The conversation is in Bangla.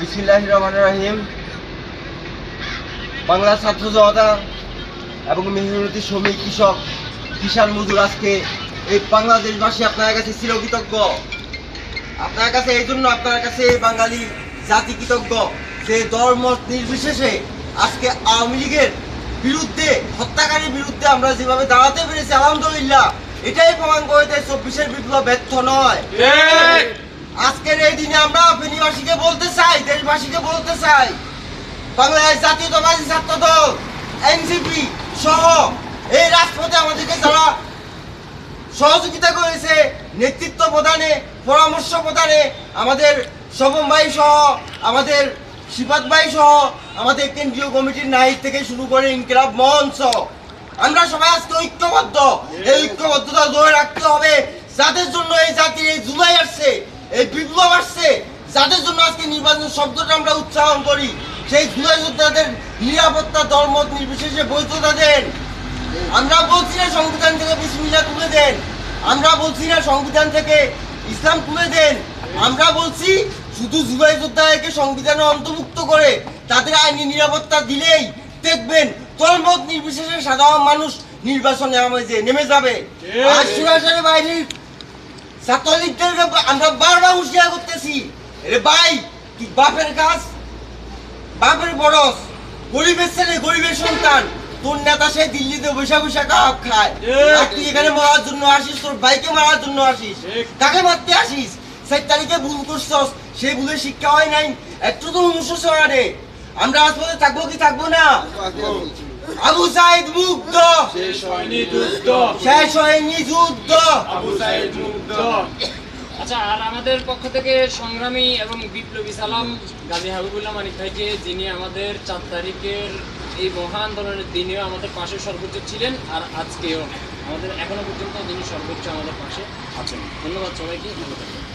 বিসমিল্লাহ রহমান রাহিম। বাংলা ছাত্র জনতা এবং মেহনতি শ্রমিক কৃষক কিষাণ মজুর আজকে এই বাংলাদেশবাসী আপনার কাছে চিরকৃতজ্ঞ। আপনার কাছে এই জন্য আপনার কাছে বাঙালি জাতি কৃতজ্ঞ যে ধর্ম নির্বিশেষে আজকে আওয়ামী লীগের বিরুদ্ধে হত্যাকারীর বিরুদ্ধে আমরা যেভাবে দাঁড়াতে পেরেছি আলহামদুলিল্লাহ এটাই প্রমাণ করে দেয় চব্বিশের বিপ্লব ব্যর্থ নয়। আজকের এই দিনে আমরা ফেনীবাসীকে বলতে দেশবাসীকে বলতে চাই, বাংলাদেশ জাতীয়তাবাদী ছাত্র দল এনসিপি সহ এই রাজপথে আমাদেরকে যারা সহযোগিতা করেছে, নেতৃত্ব প্রদানে, পরামর্শ প্রদানে, আমাদের শোভম ভাই সহ, আমাদের শিপাত ভাই সহ, আমাদের কেন্দ্রীয় কমিটির নায়ক থেকে শুরু করে ইনকিলাব মঞ্চ, আমরা সবাই আজকে ঐক্যবদ্ধ। এই ঐক্যবদ্ধতা ধরে রাখতে হবে, যাদের জন্য এই জাতির এই জুলাই আসছে, এই বিপ্লব যাদের জন্য আজকে নির্বাচন শব্দটা আমরা উচ্চারণ করি। সেই জুলাই যোদ্ধাদের নিরাপত্তা ধর্ম নির্বিশেষে বৈধতা দেন আমরা বলছি না সংবিধান থেকে বিসমিল্লা তুলে দেন। আমরা বলছি না সংবিধান থেকে ইসলাম তুলে দেন। আমরা বলছি শুধু জুলাই যোদ্ধাকে সংবিধানে অন্তর্ভুক্ত করে তাদের আইনি নিরাপত্তা দিলেই দেখবেন তলমত নির্বিশেষে সাধারণ মানুষ নির্বাচনে আমাদের নেমে যাবে। আর সুরাসের বাইরের ছাত্রলীগদেরকে আমরা বারবার হুঁশিয়ার করতেছি। রে ভাই তুই বাপের কাজ? বাপের বরস। গরিবের ছেলে গরিবের সন্তান। তোর নেতা সে দিল্লিতে বৈশা বৈশা কাপ খায়। আর তুই এখানে মারার জন্য আসিস তোর ভাইকে মারার জন্য আসিস। কাকে মারতে আসিস? সেই তারিখে ভুল করছস। সেই ভুলের শিক্ষা হয় নাই। একটু তো অনুশোচ রে আমরা আসলে থাকব কি থাকব না? আবু সাইদ মুগ্ধ। শেষ হয়নি যুদ্ধ। শেষ হয়নি যুদ্ধ। আবু সাইদ মুগ্ধ। আচ্ছা আর আমাদের পক্ষ থেকে সংগ্রামী এবং বিপ্লবী সালাম গাজী হাবিবুল্লাহ মানিক ভাইকে, যিনি আমাদের চার তারিখের এই মহা আন্দোলনের দিনেও আমাদের পাশে সর্বোচ্চ ছিলেন আর আজকেও আমাদের এখনও পর্যন্ত যিনি সর্বোচ্চ আমাদের পাশে আছেন। ধন্যবাদ সবাইকে, ভালো থাকবেন।